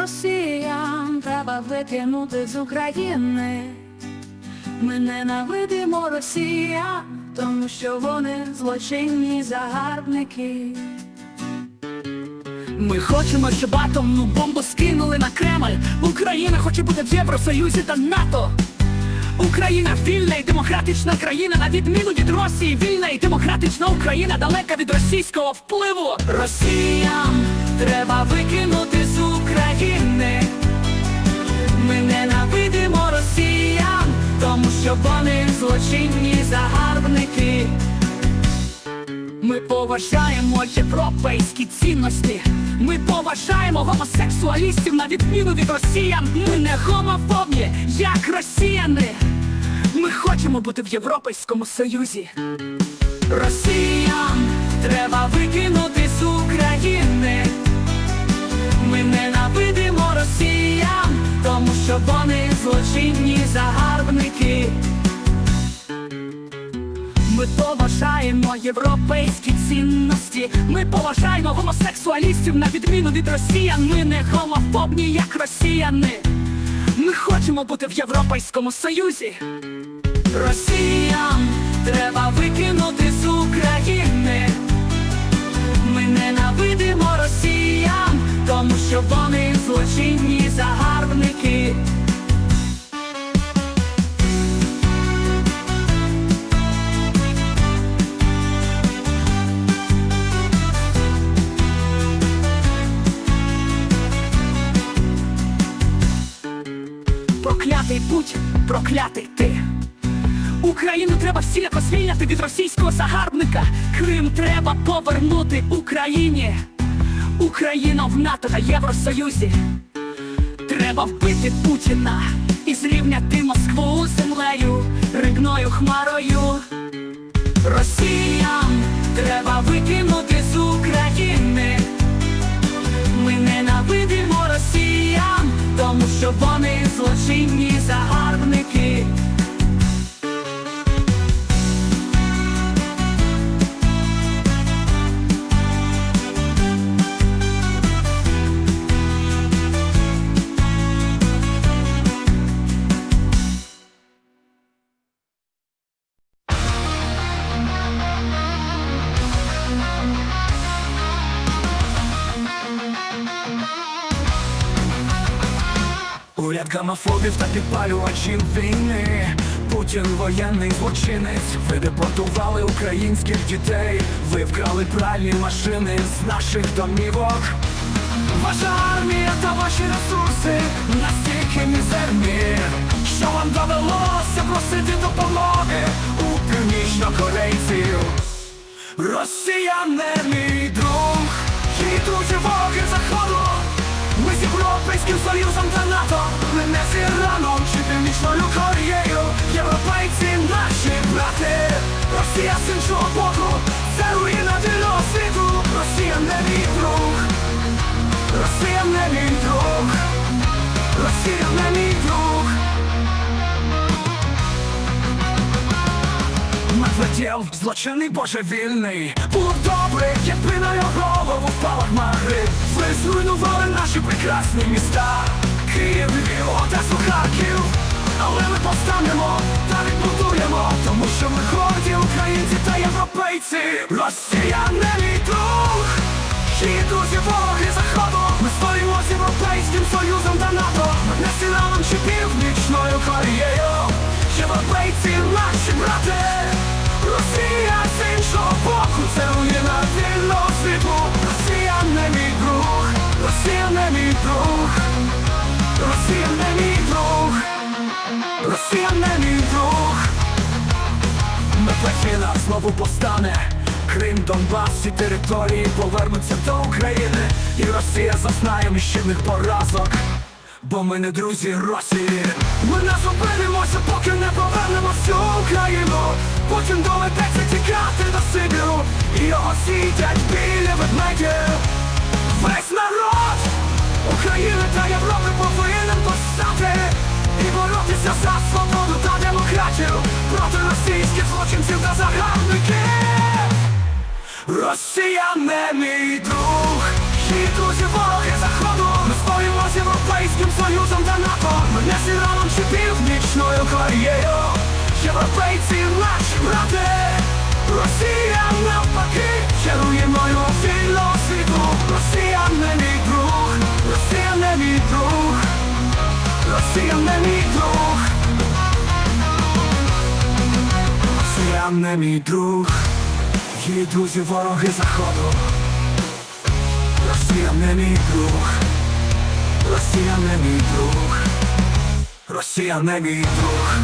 Росіян треба викинути з України. Ми ненавидимо росіян, тому що вони злочинні загарбники. Ми хочемо, щоб атомну бомбу скинули на Кремль. Україна хоче бути в Євросоюзі та НАТО. Україна вільна і демократична країна, на відміну від Росії, вільна і демократична Україна далека від російського впливу. Росіян треба викинути з Ми ненавидимо росіян, тому що вони злочинні загарбники. Ми поважаємо європейські цінності. Ми поважаємо гомосексуалістів на відміну від росіян. Ми не гомофобні, як росіяни. Ми хочемо бути в Європейському Союзі. Росіян треба викинути з України. Ми ненавидимо росіян, тому що вони злочинні загарбники. Ми поважаємо європейські цінності. Ми поважаємо гомосексуалістів на відміну від росіян. Ми не гомофобні, як росіяни. Ми хочемо бути в Європейському Союзі. Росіян треба викинути з України. Вони злочинні загарбники. Проклятий путь, проклятий ти. Україну треба всіляко звільняти від російського загарбника. Крим треба повернути Україні. Україна в НАТО та Євросоюзі. Треба вбити Путіна і зрівняти Москву землею, рибною хмарою. Росіян треба викинути з України. Ми ненавидимо росіян, тому що вони злочинні Уряд гомофобів та підпалювачів війни. Путін воєнний злочинець. Ви депортували українських дітей. Ви вкрали пральні машини з наших домівок. Ваша армія та ваші ресурси настільки мізерні Що вам довелося просити допомоги у північнокорейців. Росія не мій друг Росія з іншого боку Це руїна вільного світу. Росія не мій друг. Росія не мій друг. Росія не мій друг. Медведєв, злочинний божевільний Було добре, якби на його голову впала хмари. Ви зруйнували наші прекрасні міста. Київ, Львів, Одесу, Харків. Але ми повстанемо та відбудуємо Тому що ми горді українці та європейці. Росія не мій друг. І друзі вороги заходу? Ми стоїмо з Європейським Союзом та НАТО. Не з чи Північною Кореєю? Європейці наші брати? Росія з іншого боку Це руїна вільного світу. Росія не мій друг. Росія не мій друг Медведчина знову повстане. Крим, Донбас, всі території повернуться до України. І Росія зазнає нищівних поразок. Бо ми не друзі Росії. Ми не зупинимося, поки не повернемо всю Україну. Потім доведеться тікати до Сибіру. І його сидять біля ведмедів Весь народ України та Європи повинен постати злочинців та загарбників. Росія не мій друг І друзі вороги заходу. Ми стоїмо з Європейським Союзом та НАТО. Ми не Іраном чи північною Кореєю. Європейці наші брати. Росія навпаки Керує мною філосвіту. Росія не мій друг. Росія не мій друг. Росія не мій друг. Не мій друг, її друзі вороги заходу. Росія не мій друг, Росія не мій друг, Росія не мій друг.